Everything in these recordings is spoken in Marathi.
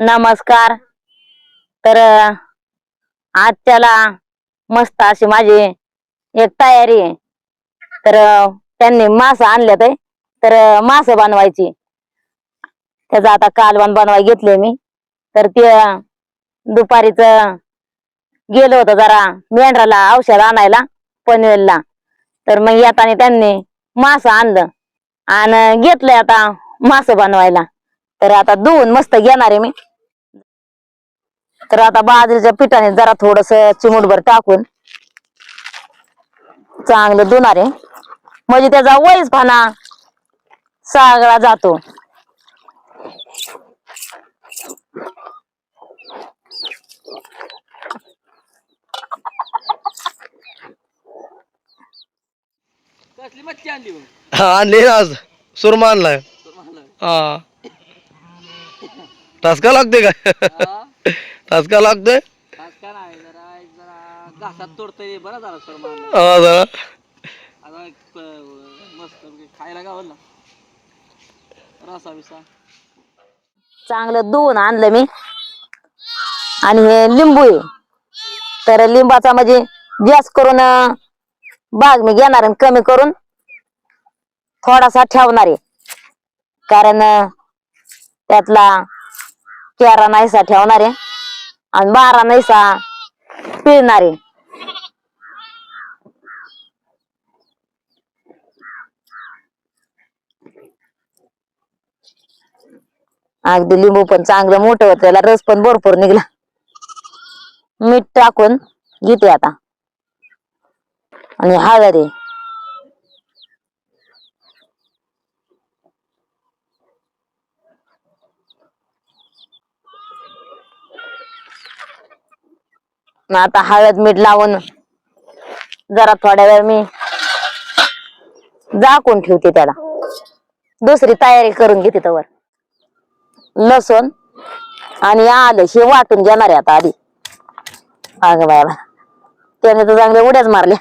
नमस्कार. तर आजच्याला आज त्याला मस्त अशी माझी एक तयारी आहे. तर त्यांनी मास आणल्यात ते तर मास बनवायची. त्याचा आता कालवण बनवाय घेतले मी. तर ते दुपारीच गेलो होतो जरा मेंढराला औषध आणायला पनवेलला. तर मग येताना त्यांनी मास आणलं. आणि घेतलंय आता मास बनवायला. तर आता धुवून मस्त घेणार आहे मी. तर आता बाजरीच्या पिठाने जरा थोडस चिमूटभर टाकून चांगलं धुणार आहे. म्हणजे त्याचा वयच पाना सगळा जातो. आणली हा आज. सुरमा आणलाय. तुम्हाला हा. लागते काय हा? ठसका लागतोय? आज काय नाही जरा एक जरा घासात तोडतोय बरं झालं सर मला हा जरा. आता एक, प- मस्त खायला गावल. ना रसा बिसा. चांगलं धुवून आणलं मी. आणि हे लिंबू आहे. तर लिंबाचा म्हणजे जास्त करून बाग मी घेणार आणि कमी करून थोडासा ठेवणार आहे. कारण त्यातला तेरा नाहीसा ठेवणार आहे आणि बारा नाहीसा पिळणार. आहे अगदी लिंबू पण चांगलं मोठं होतं त्याला रस पण भरपूर निघला. मीठ टाकून घेते आता. आणि हळद आता हळद मीठ लावून जरा थोड्या वेळ मी झाकून ठेवते त्याला. दुसरी तयारी करून घेते तवर. लसूण आणि आलं हे वाटून घेणार आहे आता आधी. अगं बाबा त्याने तर चांगल्या उड्याच मारल्या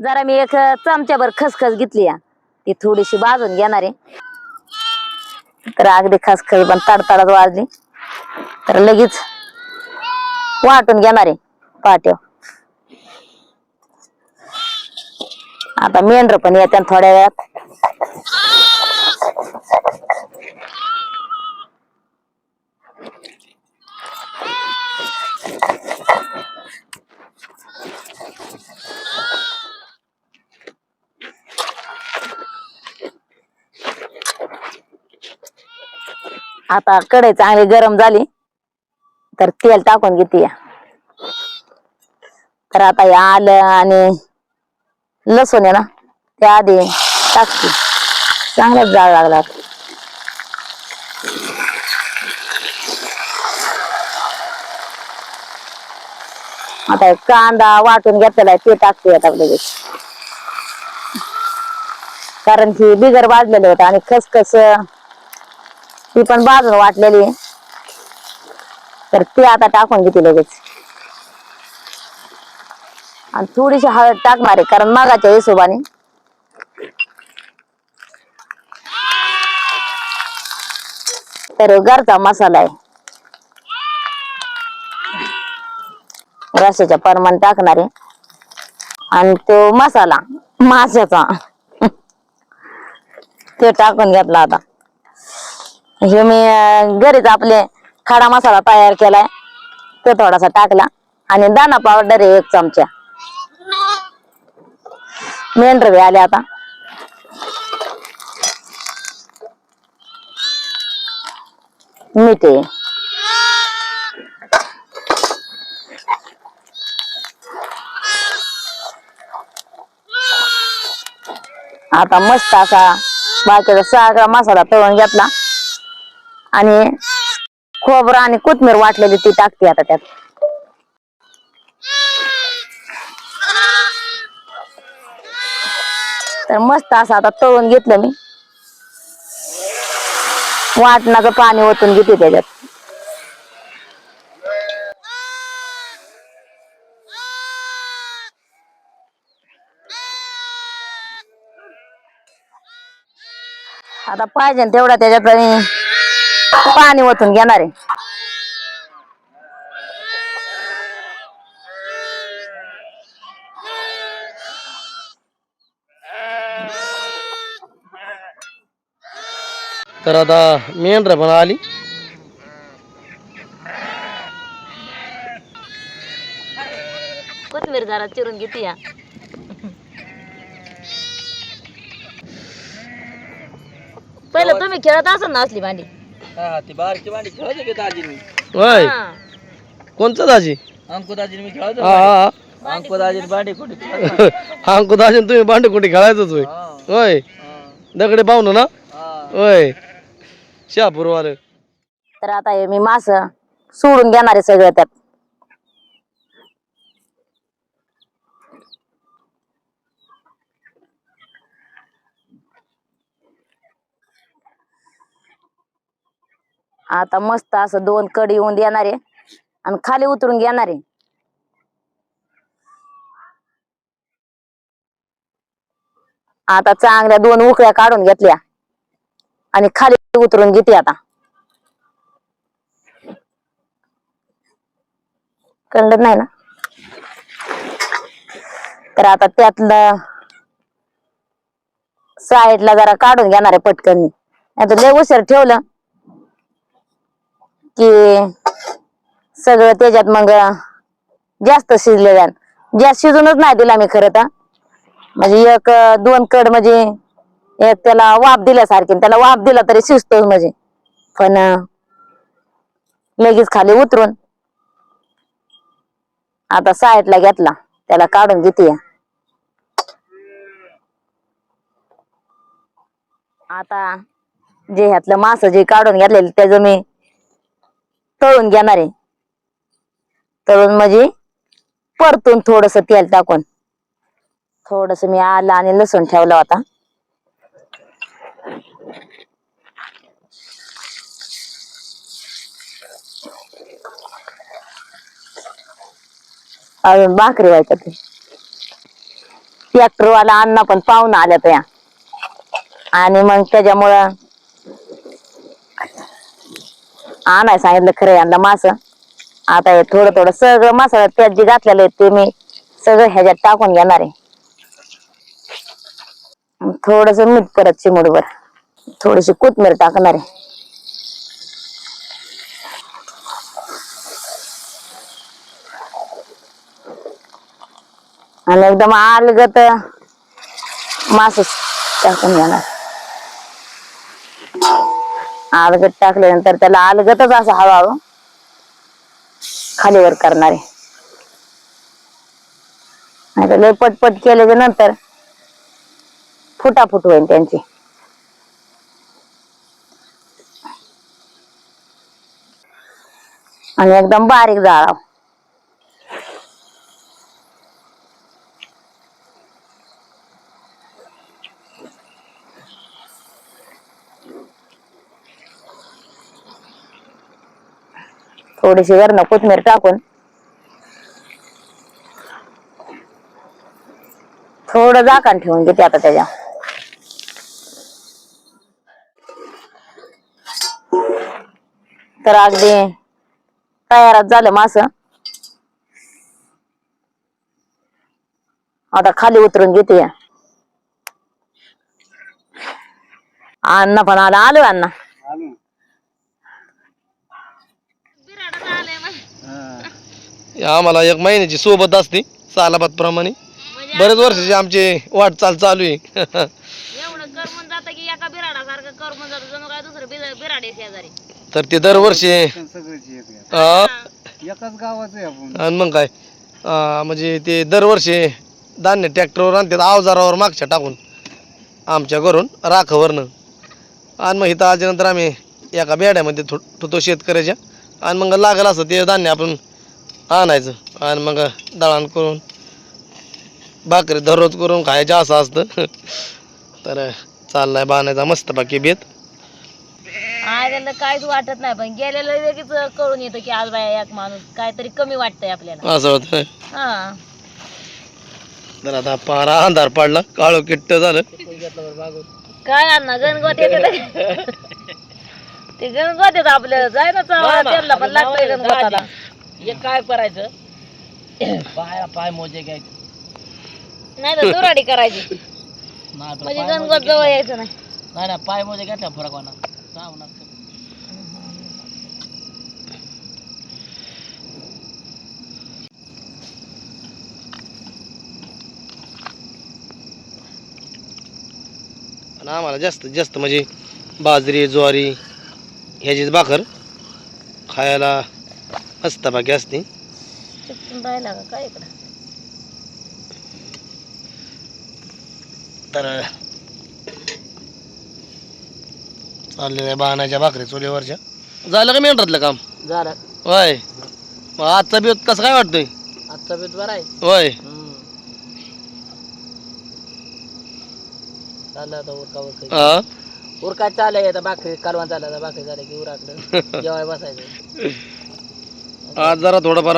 जरा मी एक चमच्याभर खसखस घेतली या. ती थोडीशी भाजून घेणार आहे. तर अगदी खसखस पण तडतडत वाजली तर लगेच वाटून घेणार आहे पाट्या आता मेंढर पण येत्या थोड्या वेळात. आता कढई चांगली गरम झाली तर तेल टाकून घेते. या तर आता हे आलं आणि लसूण आहे ना त्या आधी टाकते. चांगलाच जाळ लागला. आता कांदा वाटून घेतलेला आहे ते टाकते आता लगेच. कारण की बिगर भाजलेलं होतं आणि खसखस ती पण बाजून वाटलेली आहे. तर ती आता टाकून घेते लगेच. आणि थोडीशी हळद टाकणार आहे कारण मागाच्या हिशोबाने. तर घरचा मसाला आहे. रशाच्या परमाण टाकणार आहे. आणि तो मसाला माशाचा. ते टाकून घेतला आता. हे मी घरीच आपले खडा मसाला तयार केलाय. तो थोडासा टाकला. आणि दाना पावडर आहे एक चमचा. मेंढर बी आले आता. मीठ आता मस्त असा बाकीचा सगळा मसाला तळून घेतला. आणि खोबरं आणि कोथमीर वाटलेली ती टाकते आता त्यात. तर मस्त असं आता तळून घेतलं मी. वाटणाचं पाणी ओतून घेते त्याच्यात. आता पाहिजे ना तेवढा त्याच्यात आणि पाणी ओतून घेणार आहे तर आता मेंढर पण आली कोथमीर जरा चिरून घेते या पहिलं तुम्ही खेळत असाल ना असली भांडी हा ती बारकी भांडी खेळत हा. दाजी? अंकु मी खेळत हा हा अंकु भांडी कुठे खेळत हा तुम्ही भांडे कुठे खेळायचंच होय. हा. होय? हा. दगडे पाहुणं ना? हा. होय. शहापूरवाले तर आता हे मी मास सोडून घेणार आहे सगळं त्यात. आता मस्त असं दोन कडी येऊन देणार आहे आणि खाली उतरून घेणार. आहे आता चांगल्या दोन उकळ्या काढून घेतल्या आणि खाली उतरून घेते आता. कळलं नाही ना? तर आता त्यातलं साईडला जरा काढून घेणार आहे पटकन आता लय उशीर ठेवलं. की सगळं त्याच्यात मग जास्त शिजले जाण जास्त शिजूनच नाही दिला मी खरं तर. म्हणजे एक दोन कड म्हणजे एक त्याला वाफ दिल्यासारखी त्याला वाफ दिला तरी शिजतोच म्हणजे. पण लगेच खाली उतरून आता साईडला घेतला. त्याला काढून घेते आता जे ह्यातलं मास जे काढून घेतलेलं त्याचं मी तळून घेणार आहे. तळून म्हणजे परतून थोडस तेल टाकून. थोडस मी आलं आणि लसूण ठेवला होता अजून भाकरी व्हायचं ते. ट्रॅक्टरवाला अण्णा पण पाहून आल्या त्या आणि मग त्याच्यामुळं आणाय सांगितलं खरं यांना मास. आता हे थोडं थोडं सगळं मसाला त्यात जे घातलेलं आहे ते मी सगळं ह्याच्यात टाकून घेणार आहे. थोडस मीठ परत चिमुडवर थोडीशी कोथमीर टाकणार आहे. आणि एकदम आलगत मास टाकून घेणार. अलगत टाकल्यानंतर त्याला अलगतच असं हळूहळू खालीवर करणार. आहे नाहीतर लय पटपट केल्याच्यानंतर फुटाफुट होईल त्यांची. आणि एकदम बारीक जाळावं. थोडीशी वरण कोथमीर टाकून. थोडं झाकण ठेवून घेते आता त्याच्या. तर अगदी तयारच झालं मास. आता खाली उतरून घेते. अण्णा पण आला आलो अण्णा आलो आम्हाला एक महिन्याची सोबत असते सालाबाद प्रमाणे बरेच वर्षाची आमची वाटचाल चालू आहे. एवढं करमून जातं की एका बिराडासारखं करमून जातं जणू काय दुसरं बिराडे शेजारी. तर ते दरवर्षी सगळ्याची एक आ, एकाच गावाचं आहे आपण. आणि मग काय? म्हणजे ते दरवर्षी धान्य ट्रॅक्टरवर आणतात अवजारावर मागच्या टाकून आमच्या घरून राखावरनं. आणि मग इथं आल्यानंतर आम्ही एका बेड्यामध्ये थो ठेवतो शेतकऱ्याच्या. आणि मग लागलं असं ते धान्य आपण आणायचं आणि मग दळण करून भाकरी दररोज करून खायचं असं असतं. तर चाललाय बाणायचा मस्त बाकी बेत काहीच वाटत नाही पण गेलेलं लगेच कळून येतं की आज बाया एक माणूस काहीतरी कमी वाटतंय आपल्याला. असं होतं हा. तर आता पारा अंधार पडला काळो किट्ट झालं. काय अण्णा गणगोत येते ते गणगोत येत आपलं जाय ना त्यांना पण लागतंय गणगोताला. हे काय करायचं? पाय पाय मोजे घ्यायचे नाही तर दुराडी करायची. नाही तर म्हणजे पाय मोजे गणगोत जवळ यायचं नाही. नाही ना पाय मोजे घेतल्या फरक होणार. सावनात आणि आम्हाला जास्त जास्त म्हणजे बाजरी ज्वारी ह्याचीच भाकर खायला मस्त बाकी असते. चिपकून राहिला का काय इकडं? तर चाललेलं आहे बाणाच्या भाकरी चुलीवरच्या. झालं का मेंढरातलं काम? झालं. होय. मग आजचा बेत कसं काय वाटतोय? आजचा बेत बरा आहे. होय. चाललं आता उरका उरका. हा. उरका चाललंय आता भाकरी कालवण चाललं आता भाकरी झालं की उराकडं जेवाय बसायचं. आज जरा थोडंफार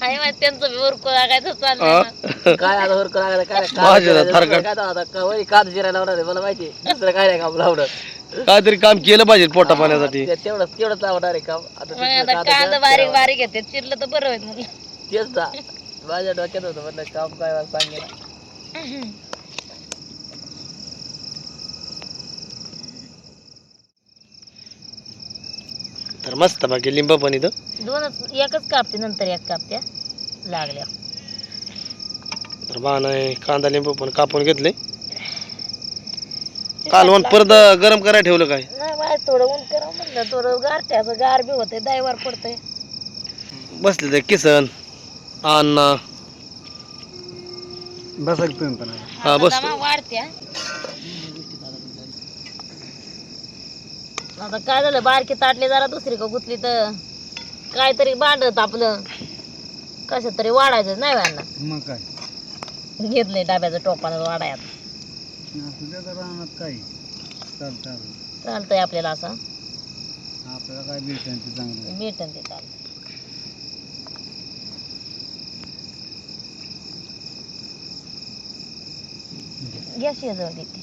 माहिती त्यांचं उरकू लागायचं? चाललंय ना. काय आता काय माझ्या काय थरकाप. काय आता का वरी कांद जिरायला लावणार आहे मला माहिती आहे. दुसरं काय नाही काम लावणार काहीतरी काम केलं पाहिजे पोटा पाण्यासाठी ते- तेवढंच तेवढंच लावणार आहे काम आता मग तिथलं आता कांदा कांदा जिरा- बारीक बारीक येते चिरलं तर बरं होईल म्हणलं तेच ना माझ्या डोक्यात होतं म्हणलं काम काय सांगेल तर मस्त बाकी लिंब पण इथं दोनच एकच कापते नंतर एक कापत्या लागल्या. तर बाण कांदा लिंबू पण कापून घेतले. कालवण परत गरम करायला ठेवलं काय? नाही थोडं ऊन करा म्हणलं थोडं गारठ्याचं गार बी होतंय दायवार पडतंय. बसले ते किसन अण्णा. बसायला तुम्ही पण. हा बस. वाढत्या आता काय झालं बारकी ताटली जरा दुसरी का गुतली तर? काहीतरी बांधत आपलं. कशात तरी वाढायचं नाही व्हायला मग काय? घेतलंय डाब्याचं टोपानं वाढायला असू द्या तर चालतं चालतंय आपल्याला असं. आपल्याला काय भेटेल ते चांगलं? भेटन ते चालतं गॅस जवळ देते.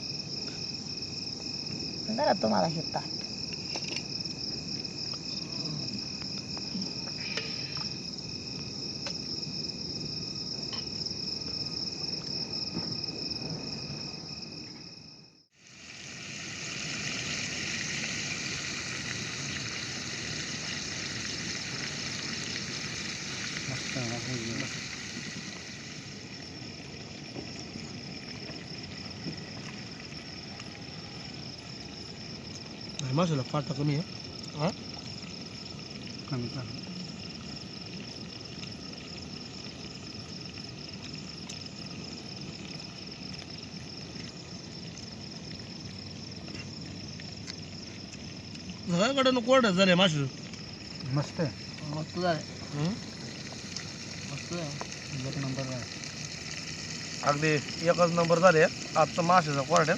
जरा तुम्हाला हे ताट. माशाला फाटा कमी आहे. कमी करा सगळ्याकडे कोरडं झाले मासे मस्त आहे. मस्त झालं मस्त एक नंबर आहे अगदी एकच नंबर झाले. आजचं माशाचा कोरड्या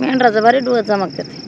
मेंढराचं भारी डोळं चमकतात.